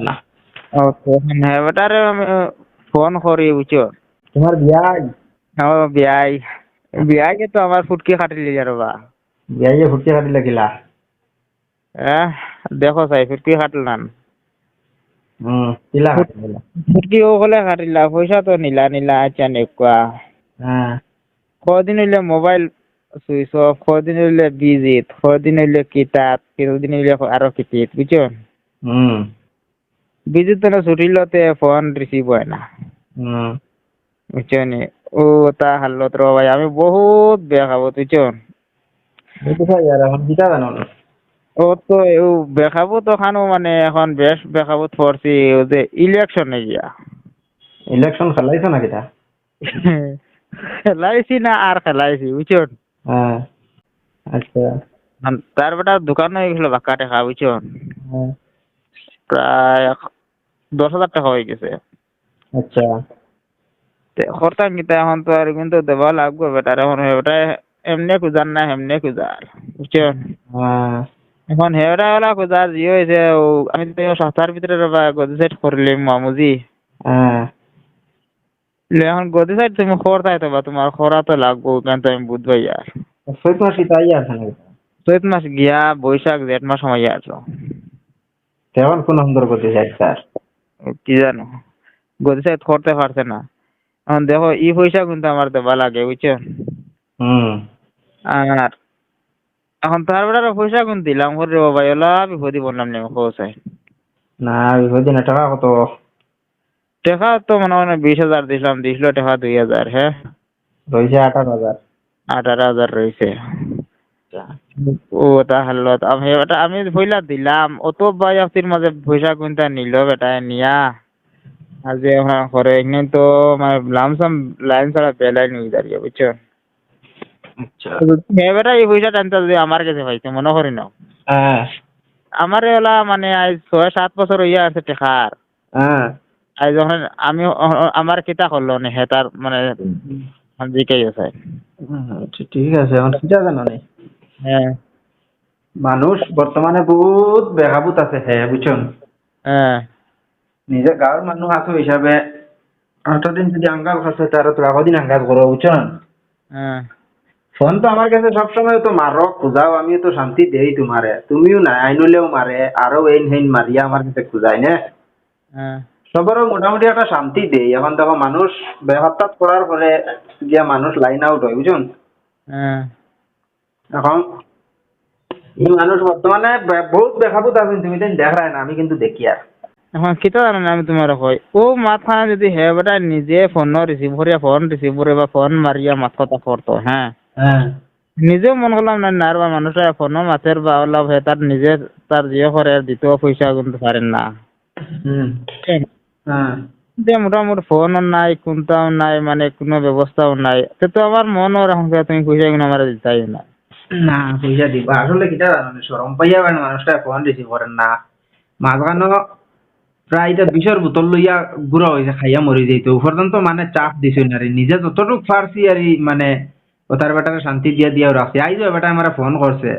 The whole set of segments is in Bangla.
না? ও হ্যাঁ বেটারে আমি ফোন করি বুঝছ তোমার বিয়াই? ও বিয়াই। বিয়াইকে তো আমার ফুটকি কাটিলি যারবা বিয়াই যে ফুটকে কাটি লাগিলা হ্যাঁ দেখো চাই ফুটকি কাটলাম হুম কিলা কাটিলা ফুটকি ও হলে কাটিলা পয়সা তো নিলা নিলা আচ্ছা নেকুয়া হ্যাঁ কদিন হইলে মোবাইল সুইচ অফ কদিন হইলে বিজিত কদিন হইলে কিছুদিন হইলে আরও কিতিত বুঝছ? হুম। বিজিত ছুটিলতে ফোন রিসিভ হয় না। হুম। বুঝছ নি? ও তা হাল্লত র ভাই আমি বহুত বেয়া খাব বুঝছ? ও তো ও বেখাবো তো খানো মানে এখন বেশ বেখাবো পড়ছি ও যে ইলেকশনে গিয়া ইলেকশন খেলাইছো খেলাইছি না আর খেলাইছি বুঝছ? হ্যাঁ আচ্ছা। তার বেটা দোকান হয়ে গেছিল বাক্কা টাকা বুঝছ? হ্যাঁ। প্রায় দশ হাজার টাকা হয়ে গেছে। আচ্ছা। করতাম কিতা এখন তো আর কিন্তু দেওয়া লাগবে বেটার এখন হেটা এমনি খুঁজার না এমনি খুঁজার বুঝছ? হ্যাঁ। এখন হেটা ওলা খুঁজার জি হয়েছে আমি তো সপ্তাহের ভিতরে রবা গদি সাইড করলি মামুজি। হ্যাঁ। এখন গদি সাইড তুমি খরতাই তো বা তোমার খরা তো লাগবো কেন তো আমি বুঝবাই আর সৈত মাস কিতাই আছে না চৈত মাস গিয়া বৈশাখ জেঠ মাস সময় আছো তেমন কোন সুন্দর করতে চাই স্যার কি জানো গদি সাইড করতে পারছে না এখন দেখো ই পয়সা কিন্তু আমার দেবা লাগে বুঝছ হুম আর এখন তার বেটার পয়সা কোন দিলাম করে ভাই ওলা বিপদি বললাম নি কোসাই না বিপদ না টাকা কত টাকা তো মনে হয় বিশ হাজার দিলাম দিছিল টাকা দুই হাজার হ্যাঁ রয়েছে আঠারো হাজার আঠারো হাজার রয়েছে ও তা হাল্লত। আমি বেটা আমি দিলাম। অত মাঝে পয়সা কোনটা নিল বেটা নিয়া। আজ এখন করে তো মানে লামসাম লাইন ছাড়া বেলাইন হয়ে দাঁড়িয়ে বুঝছ আচ্ছা। হ্যাঁ বেটা এই পয়সা টানতে যদি আমার কাছে পাইছে মনে করি না হ্যাঁ আমার এলা মানে আজ ছয় সাত বছর হইয়া আছে টেকার হ্যাঁ যখন আমি আমার কিতা করল নে হেতার মানে জিকাই আছে। ঠিক আছে কিটা জানো নি? হ্যাঁ মানুষ বর্তমানে বহুত বেকাবুত আছে হে বুঝছেন হ্যাঁ নিজে গাঁৱৰ মানুহ আছো হিচাপে অতদিন যদি আঙ্গাল খাচ্ছে তার তো আগদিন আঙ্গাল করো বুঝছেন হ্যাঁ ফোন তো আমার কাছে সবসময় তো মারো খুঁজাও আমি তো শান্তি দেই তোমারে তুমিও না আইনলেও মারে আরও এইন হেইন মারিয়া আমার কাছে খুঁজাই না? হ্যাঁ সবারও মোটামুটি একটা শান্তি দেই। এখন দেখো মানুষ বেহত্যাত করার পরে গিয়া মানুষ লাইন আউট হয় বুঝছেন হ্যাঁ। এখন এই মানুষ বর্তমানে বহুত বেকাবুত আছেন তুমি তো দেখায় না আমি কিন্তু দেখি আর। এখন কিতা জানো আমি তোমার কই ও মাথা যদি হে বেটা নিজে ফোন রিসিভ করিয়া ফোন রিসিভ করে বা ফোন মারিয়া মাথাটা করতো হ্যাঁ। নিজেও মন করলাম না না বা মানুষের ফোনও মাথের বা লাভ হে তার নিজে তার জিও করে আর দ্বিতীয় পয়সা কিন্তু পারেন না। হুম যে মোটামুটি ফোনও নাই কোনটাও নাই মানে কোনো ব্যবস্থাও নাই। তো তো আমার মনও রাখুন তুমি পয়সা কিন্তু আমার দিতাই না। না পয়সা দিবা। আসলে কিটা জানো সরম পাইয়া মানে মানুষটা ফোন রিসিভ করেন না। মাঝখানো প্রায় এটা বিষর বোতল লইয়া গুড়া হয়েছে খাইয়া মরি যাইতো। পর্যন্ত মানে চাপ দিছে না রে। নিজে যতটুক পারছি আর মানে ওতার বেটাকে শান্তি দিয়া দিয়া রাখছি আইজো বেটা আমার ফোন করছে।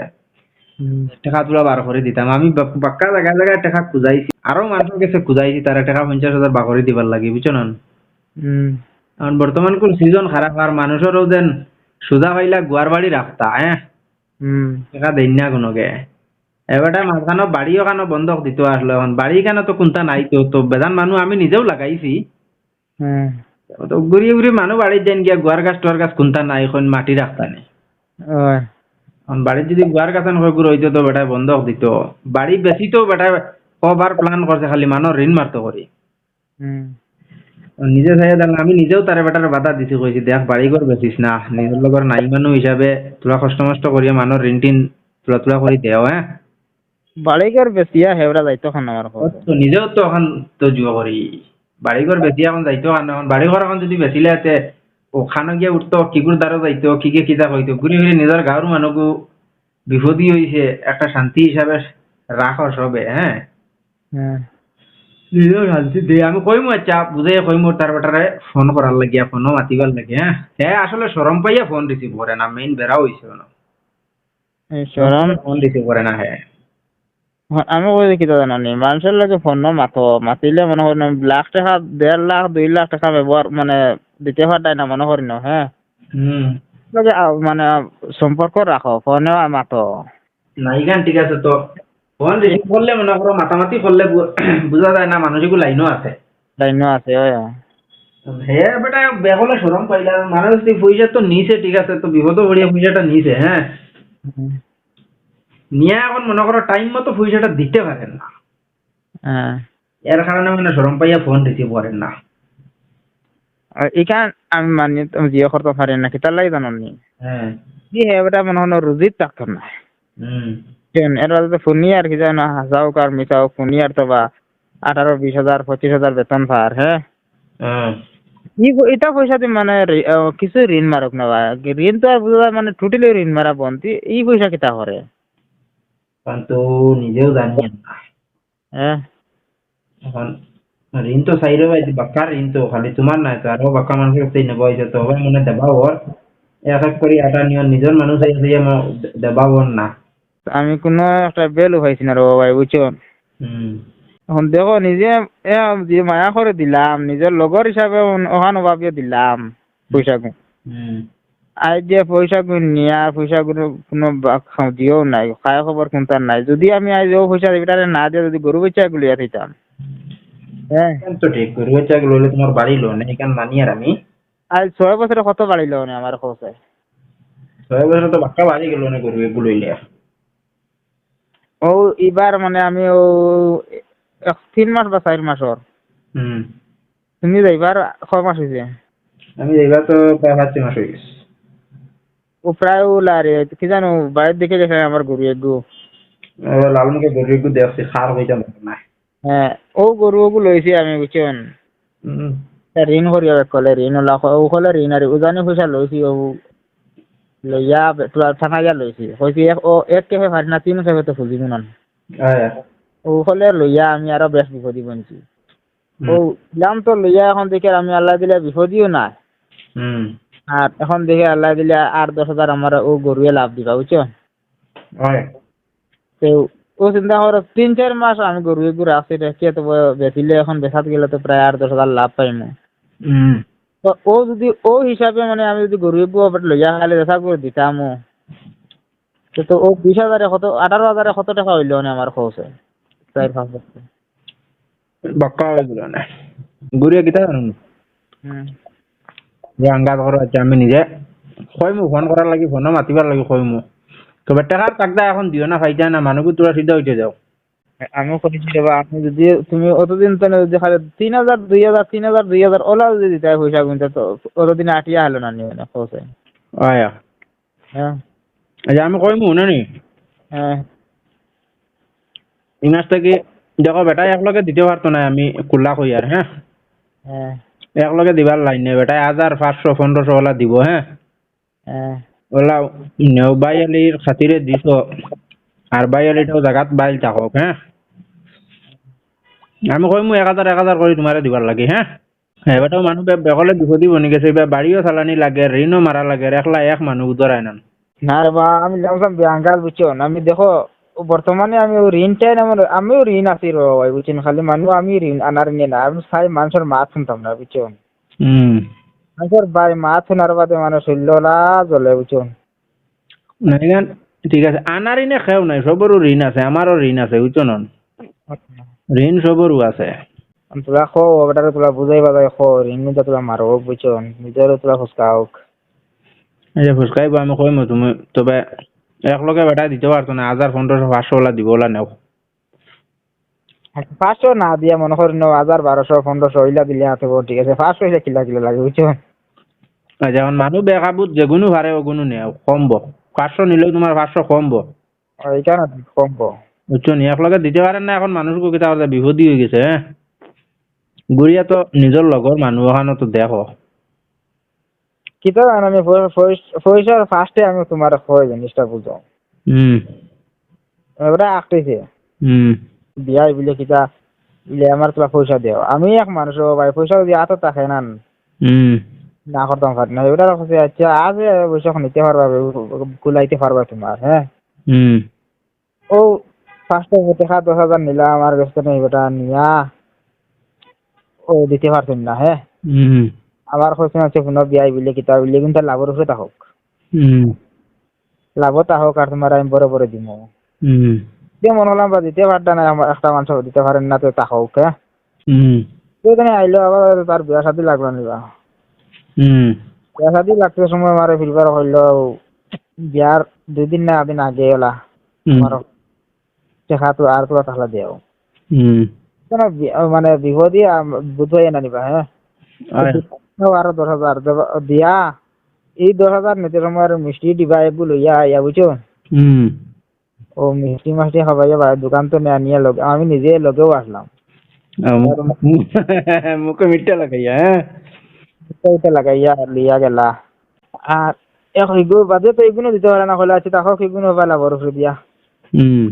টাকা তুলা বার করে দিতাম। আমি বাক্কা জায়গায় জায়গায় টাকা খুঁজাইছি। আরও মানুষের কাছে খুঁজাইছি তারা টাকা পঞ্চাশ হাজার বাকরি দিবার লাগে বুঝছ না এখন বর্তমান কোন সিজন খারাপ আর মানুষেরও যেন সুজা পাইলা গুয়ার বাড়ি রাখতা হ্যাঁ টাকা দেন না কোনোকে এবারটা মাঝখানো বাড়িও কেন বন্ধক দিতে আসলো এখন বাড়ি কেন তো কোনটা নাই তো তো বেদান মানুষ আমি নিজেও লাগাইছি। তো ঘুরি ঘুরি মানুষ বাড়ির দেন গিয়া গুয়ার গাছ টোয়ার গাছ কোনটা নাই এখন মাটি রাখতা নেই বাড়ির যদি গুয়ার গাছ হৈ গুড় হইতো তো বেটা বন্ধক দিত। বাড়ি বেশি তো বেটা কবার প্ল্যান করছে খালি মানুষ ঋণ মারতো করি নিজে চাই দেখলাম আমি নিজেও তারে বেটার বাধা দিছি কইছি দেখ বাড়ি ঘর বেচিস না নিজের লগর নাই মানুহ হিসাবে তোরা কষ্ট মষ্ট করিয়া মানুষ ঋণ টিন তোলা তোলা কৰি দেও হ্যাঁ বাড়িঘর বেশিয়া হেবড়া যাইতো খান আমার তো নিজেও তো এখন তো জুয়া করি বাড়িঘর বেশি এখন যাইতো এখন। এখন বাড়িঘর এখন যদি বেচিলে আছে ওখানে গিয়ে উঠতো কিগুর দ্বারা যাইতো কিকে কিতা কইতো ঘুরি ঘুরি নিজের গাঁৱৰ মানুহকো বিপদী হয়েছে একটা শান্তি হিসাবে রাখো সবে হ্যাঁ। শান্তি আমি কইমু আচ্ছা বুঝাই কইমু তার বেটারে ফোন করার লাগিয়া ফোনও মাতিবার লাগে হ্যাঁ হ্যাঁ আসলে সরম পাইয়া ফোন রিসিভ করে না মেইন বেড়া হয়েছে ফোন রিসিভ করে না হ্যাঁ আমি কই কিতা জানানি মানুষের লাগে ফোন মাতো মাতিলে মনে করেন লাখ টাকা দেড় লাখ দুই লাখ টাকা ব্যবহার মানে দিতে পারতাই না মনে করি না হ্যাঁ মানে সম্পর্ক রাখো ফোনে মাতো। না ইখান ঠিক আছে তো। ফোন রিসিভ করলে মনে করো মাতামাতি করলে বোঝা যায় না মানুষগুলো লাইনও আছে। লাইন আছে ওই হে বেটা বেগলে সরম পাইলা। মানুষ তুই পয়সা তো নিছে ঠিক আছে তো বিপদ পড়িয়া পয়সাটা নিছে হ্যাঁ নিয়ে এখন মনে করো টাইম মতো পয়সাটা দিতে পারেন না। হ্যাঁ এর কারণে মানে সরম পাইয়া ফোন রিসিভ করেন না। এখান আমি মানি তুমি জিও করতে পারি না কিতার লাগে জানো নি? হ্যাঁ। কি হে বেটা মনে হয় রুজিত থাকতো না কেন এর বাদে তো ফোনি আর কি জানো হাসাওক আর মিশাওক ফোনি আর তো বা আঠারো বিশ হাজার পঁচিশ হাজার বেতন পার হ্যাঁ এটা পয়সা দিয়ে মানে কিছু ঋণ মারক না ঋণ তো আর বুঝা যায় মানে টোটালি ঋণ মারা বন্ধ ই পয়সা কিতা করে তো নিজেও জানি হ্যাঁ এখন ঋণ তো চাইরে ভাই বাক্কার ঋণ তো খালি তোমার নাই তো আরও বাক্কা মানুষের কাছে নেব তো মনে দেবা ওর এক এক করে নিজের মানুষ দেবা ওর না। আমি কোনো একটা বেলু পাইছি না ভাই বুঝছ এখন দেখো নিজে এ যে মায়া করে দিলাম নিজের লগর হিসাবে ওখান ভাবিয়ে দিলাম পয়সা গু হুম আজ যে পয়সা গু নিয়ে আর পয়সা গুলো কোনো দিয়েও নাই খায় খবর কোনটার নাই। যদি আমি আজ ও পয়সা এটারে না দিয়ে যদি গরু বেচা গুলিয়া দিতাম হ্যাঁ। তো ঠিক? করি হচ্ছে লইলে তোমার বাড়ি লোন এখান মানি আর আমি। আজ ছয় বছরে কত বাড়িল না আমার খোঁজে ছয় বছর তো বাক্কা বাড়ি গেল না করবি এগুলো লইলে। ও এবার মানে আমি ও তিন মাস বা চার মাসর। হুম। তুমি যাইবার ছয় মাস হয়েছে আমি এবার তো প্রায় পাঁচ মাস হয়ে গেছে। ও প্রায় ওলা রে কি জানো বাইরের দিকে গেছে আমার গরু এবার লালমুখে গরিব একটু দেখছি খার হইতে না। হ্যাঁ ও গরু ওগু লইছি আমি বুঝছেন ঋণ করি হবে কলে ঋণ ওলা ও কলে ঋণ আর উজানি পয়সা লইছি ও লইয়া তোলা থানা গিয়া লইছি কইছি এক ও এক কেফে পারি না তিন কেফে তো খুঁজিব না ও কলে লইয়া আমি আরও বেশ বিপদি বনছি ও দাম তো লইয়া এখন দেখে আমি আল্লাহ দিলে বিপদিও না আর এখন দেখে আল্লাহ দিলে আট দশ হাজার আমার ও গরুয়ে লাভ দিবা বুঝছ তো ও চিন্তা করো তিন চার মাস আমি গরু এগুলো রাখছি রেখে তো বেচিলে এখন বেচাত গেলে তো প্রায় আট দশ হাজার লাভ পাইমু তো ও যদি ও হিসাবে মানে আমি যদি গরু এগু লইয়া খালি দেখা করে দিতাম তো ও বিশ হাজারে কত আঠারো হাজারে কত টাকা হইল না আমার খরচে চার পাঁচ বছর বাক্কা হয়ে গেল না কিতা জানো হুম যে আঙ্গাজ করো আচ্ছা আমি নিজে। কইমু ফোন করার লাগি ফোনও মাতিবার লাগি কইমু তবে টাকার টাকটা এখন দিও না না মানুষ তোরা হইতে যাও বা আমি যদি তুমি অতদিন তো যদি খালি তিন হাজার দুই হাজার তিন হাজার দুই হাজার ওলা যদি পয়সা গুনতে তো অতদিন আটিয়া হলো না না আয়া হ্যাঁ আচ্ছা আমি কইমু না? নি হ্যাঁ থেকে দেখো বেটা একলগে দিতে পারতো না আমি কুল্লা কই আর হ্যাঁ হ্যাঁ একলগে দিবার লাইন নেই বেটা হাজার পাঁচশো পনেরোশো ওলা দিব হ্যাঁ হ্যাঁ ওলা নেও বাইয়ালির খাতিরে দিছ। আর বাইয়ালিটাও জাগাত বাইল থাকক হ্যাঁ আমি কইমু এক হাজার এক হাজার করে তোমারে দিবার লাগে হ্যাঁ এবারটাও মানুষ বেকলে বিপদি বনি গেছে এবার বাড়িও চালানি লাগে ঋণও মারা লাগে একলা এক মানুষ উদরাই না না রে বা আমি জানতাম ব্যাঙ্গাল বুঝছ আমি দেখো বর্তমানে আমি ঋণটাই আমার আমিও ঋণ আছি র ভাই বুঝছেন খালি মানুষ আমি ঋণ আনার নিয়ে না আমি সাই মানুষের মাত শুনতাম না বুঝছ মানুষের বাই মাত শোনার বাদে মানে শৈল্যলা জ্বলে নাইগান ঠিক আছে। আনার ঋণে খেও নাই সবরও ঋণ আছে আমারও ঋণ আছে বুঝছ না ঋণ সবরও আছে। তোলা খো তোলা বুঝাই বাজাই খো ঋণ নিতে তোলা মারো বুঝছ নিজেরও তোলা ফুসকাওক এই যে ফুসকাইব আমি কইমু তুমি তবে একলগে বেটা দিতে পারতো না হাজার পনেরোশো পাঁচশো ওলা দিব ওলা নেও। পাঁচশো না দিয়া মনে করি ন হাজার বারোশো পনেরোশো ওইলা দিলে হাতে ঠিক আছে পাঁচশো হইলে কিলা কিলা লাগে বুঝছ? যেমন মানুষ বেকাবুত যেগুনো পারে ওগুনো নেও কমব। পাঁচশো নিলেও তোমার পাঁচশো কমব। এইখানে কমব। বুঝছ নি? একলগে দিতে পারেন না এখন মানুষকে কিতা করতে বিপদী হয়ে গেছে হ্যাঁ গুড়িয়া তো নিজের লগর মানুষ ওখানে তো দেখো কিতা জানো আমি পয়সার ফার্স্টে আমি তোমার হয় জিনিসটা বুঝো হুম এবারে আঁকতেছে হুম বিয়া বিলে কিতা বিলে আমার তোলা পয়সা দেও আমি এক মানুষ ভাই পয়সা যদি আতো থাকে না। হুম না করতাম পারি না এবার কাছে আচ্ছা আজ পয়সা নিতে পারবা কুলাইতে পারবা তোমার হ্যাঁ হুম ও ফার্স্টে দেখা দশ হাজার নিলাম আমার কাছ থেকে ওটা নিয়া। ও দিতে পারছেন না হ্যাঁ হুম আবার কোশ্চেন আছে পুনঃ বিয়াই বিলে কিতা বিলে কিন্তু লাভের উপরে তা হোক হুম লাভও তা হোক আর তোমার আমি বড় বড় দিব হুম দিয়ে মনে হলাম বা দিতে পারতা না আমার একটা মানুষ দিতে পারেন না তো তা হোক হ্যাঁ তো এখানে আইলো আবার তার বিয়া শাদি লাগল নিবা হুম বিয়া শাদি লাগতে সময় আমার ফিরবার হইল বিয়ার দুই দিন না দিন আগে ওলা আমার দেখা তো আর তোরা তাহলে দেও মানে বিপদই বুঝাই না নিবা হ্যাঁ তো আরও দশ হাজার দিয়া এই দশ হাজার নিতে সময় মিষ্টি দিবা এগুলো ইয়া ইয়া বুঝছ হুম ও মিষ্টি মাষ্টি খাবাই যাবা দোকান তো নিয়ে নিয়ে লগে আমি নিজে লগেও আসলাম। মুখে মিঠা লাগাইয়া হ্যাঁ? ওইটা লাগাইয়া লিয়া গেলা। আর এক এগুলো বাদে তো এগুলো দিতে পারে না হলে আছে তাকে সেগুলো পালা বড় করে দিয়া। হুম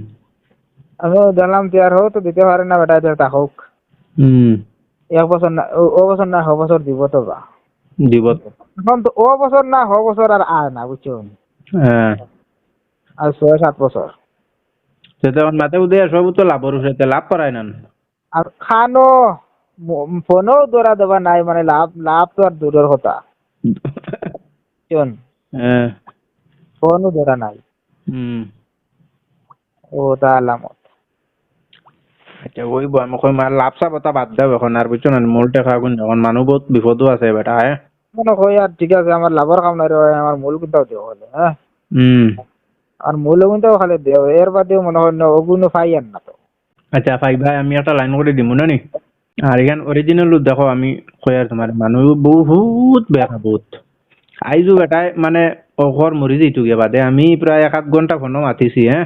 আমিও জানলাম তৈয়ার হোক তো দিতে পারে না বেটা এটা তাহক হুম এক বছর না ও- ও বছর না হ বছর দিব তো বা। দিব। এখন তো ও বছর না হ বছর আর আয় না বুঝছ হ্যাঁ আর ছয় সাত বছর সেটা এখন মাথা উদয় সব তো লাভর সেটা লাভ করায় না আর খানো ফোনও দৌড়া দেবা নাই মানে লাভ লাভ তো আর দূরের কথা। শোন ফোনও দৌড়া নাই। হুম ও তা আলামত। আচ্ছা ওই আমি কই মার লাভ চাপ এটা বাদ দাও এখন আর বুঝছ না মূল টেকা গুণ এখন মানুহ বহুত বিপদও আছে বেটা হ্যাঁ মনে হয় আর ঠিক আছে আমার লাভর কাম নাই আমার মূল দেও হ্যাঁ হুম আর মূল কোনটাও খালি দেও এর বাদেও মনে হয় না ওগুলো পাই আর না তো। আচ্ছা ভাই ভাই আমি একটা লাইন করে দিব না নি? আর এখান অরিজিনাল দেখো আমি কই আর তোমার মানুহ বহুত বেয়া বহুত। আইজো বেটাই মানে অঘর মরি যাইতো গে বাদে। আমি প্রায় এক আধ ঘণ্টা ফোনও মাতিছি হ্যাঁ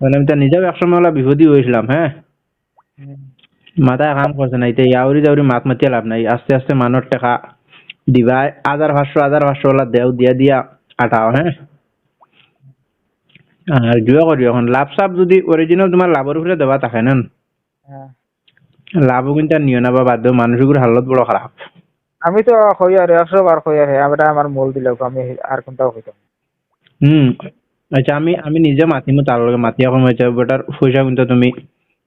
মানে আমি তা নিজেও একসময় ওলা বিপদী হয়েছিলাম হ্যাঁ। মাথায় কাম করছে না এতিয়া ইয়াউরি যাউরি মাত মাতিয়ে লাভ নাই। আস্তে আস্তে মানুষ টেকা দিবা হাজার পাঁচশো হাজার পাঁচশো ওলা দেও দিয়া দিয়া আটাও হ্যাঁ আর জুয়া করি এখন। লাভ চাপ যদি অরিজিনাল তোমার লাভের উপরে দেবা থাকে না। লাভও কিন্তু নিও না বা বাদ দেও মানুষগুলোর হালত বড় খারাপ আমি তো কই আর একশো বার কই আর আমি আমার মূল দিলেও আমি আর কোনটাও কইতাম হুম আচ্ছা আমি আমি নিজে মাতিমো তার লগে মাতি এখন হয়েছে বেটার পয়সা কিন্তু তুমি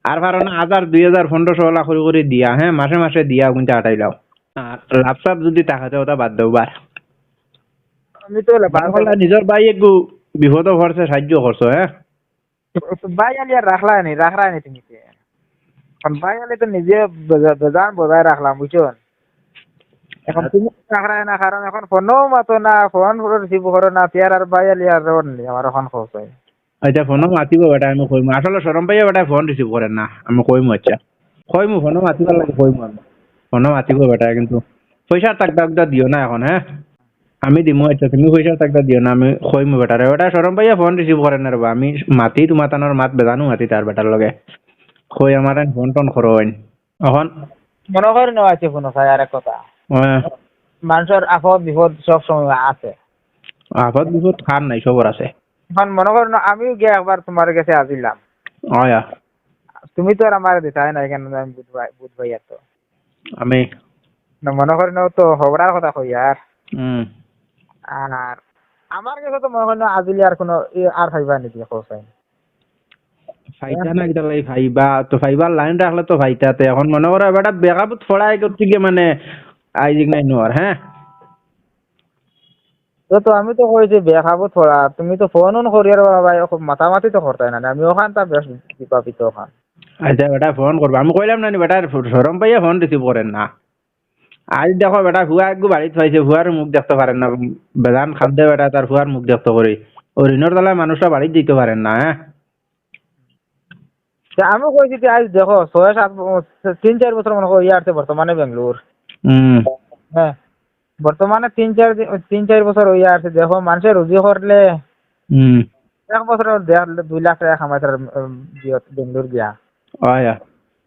আর পারো না হাজার দুই হাজার পনেরোশো ওলা করে করে দিয়া হ্যাঁ মাসে মাসে দিয়া কিন্তু আটাই লাও। আর লাভ চাপ যদি টাকাতে ওটা বাদ দেও বার আমি তো নিজের বাই একটু বিপদ করছে সাহায্য করছ হ্যাঁ বাই আলি আর রাখলা নি রাখলা নি তুমি বাই আলি তো নিজে বেজান বজায় রাখলাম বুঝছ এখন তুমি রাখলাই না কারণ এখন ফোনও মাতো না ফোন রিসিভ করো নাতিয়ার আর বাই আলি আর নি আমার এখন খোঁজ আচ্ছা ফোনও মাতিব বেটা আমি কইমু আসলে সরম পাইয়া বেটা ফোন রিসিভ করেন না আমি কইমু আচ্ছা। কইমু ফোনও মাতিবার লাগে কইমু ফোনও মাতিব বেটা কিন্তু পয়সা তাক দিও না এখন হ্যাঁ আমি দিমু আচ্ছা তুমি পয়সা তাক দিও না আমি কইমু বেটা রে বেটা সরম পাইয়া ফোন রিসিভ করেন না রবা আমি মাতি তোমার তানোর মাত বেজানো মাতি তার বেটার লগে। কই আমার ফোন টোন করোইন এখন মনে করে নেওয়া আছে কোনো ভাই আর কথা? মানুষের আপদ বিপদ সব সময় আছে। আপাত বিপদ খার নাই সবর আছে। এখন মনে করো না আমিও গিয়ে একবার তোমার কাছে আসিলাম অয়া তুমি তো আর আমার দিতে না এখানে আমি বুঝবাই বুঝবাই তো আমি। মনে করি না তো হবড়ার কথা কই আর হুম আর আমার কাছে তো মনে না আজিলে আর কোনো আর ফাইবা নাকি ফাইতা না। লাই ফাইবা তো ফাইবার লাইন রাখলে তো ফাইতাতে এখন মনে করো বেটা ফড়াই করতে গিয়ে মানে আইজিক নাই নোয়ার হ্যাঁ তো তো আমি তো কইছি বিয়া খাব থোড়া তুমি তো ফোন অন করি আর ভাই মাতামাতি তো করতাই না। আমি ওখান তা বেশ বিপাপিত ওখান আচ্ছা বেটা ফোন করব আমি কইলাম নি বেটা সরম পাইয়া ফোন রিসিভ করেন না। আজ দেখো বেটা হুয়া একটু বাড়িতে পাইছে হুয়ার মুখ দেখতে পারেন না। বেদান খাদ্যে বেটা তার হুয়ার মুখ দেখতে করি ও ঋণর তলায় মানুষটা বাড়িতে দিতে পারেন না হ্যাঁ আমি কইছি যে আজ দেখো ছয় সাত তিন চার বছর মনে করি ইয়ারছে বর্তমানে বেঙ্গলোর হুম হ্যাঁ বর্তমানে তিন চার তিন চার বছর হইয়া আছে দেখো মানুষের রুজি করলে হুম এক বছর দুই লাখ টাকা কামাইতে বেঙ্গলোর গিয়া।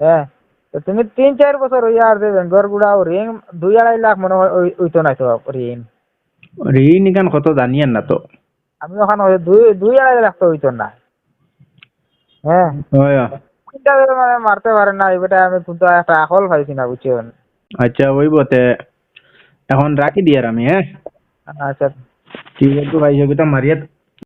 হ্যাঁ তো তুমি তিন চার বছর হইয়া আছে বেঙ্গলোর গুড়া ঋণ দুই আড়াই লাখ মনে নাই তো ঋণ ঋণ ইখান কত জানিয়েন না তো? আমি ওখানে দুই দুই আড়াই লাখ তো হইতো না হ্যাঁ। চিন্তা মানে মারতে পারে না এবারে আমি কিন্তু একটা আকল পাইছি না বুঝছেন আচ্ছা ওই বতে এখন রাখি দিয়ার আমি হ্যাঁ আচ্ছা। ঠিক আছে ভাই মারিয়া